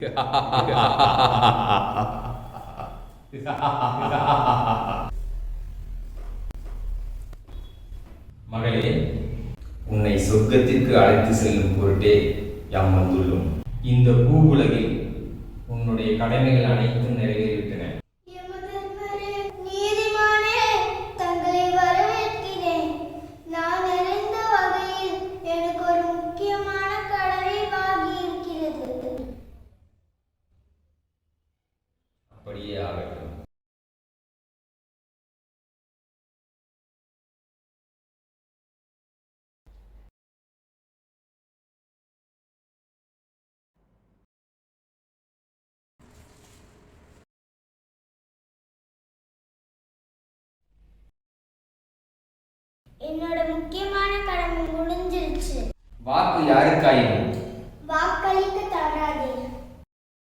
மகளே உன்னை சொர்க்கத்திற்கு அழைத்து செல்லும் பொருட்டே யாம் வந்துள்ளோம். இந்த பூவுலகில் உன்னுடைய கடமைகள் அனைத்தும் நிறைவேறிவிட்டன. நான் அறிந்த வகையில் எனக்கு ஒரு முக்கியமான அப்படியே ஆகட்டும். என்னோட முக்கியமான கடமை முடிஞ்சிருச்சு. வாக்கு யாருக்காயினும்? வாக்களிக்க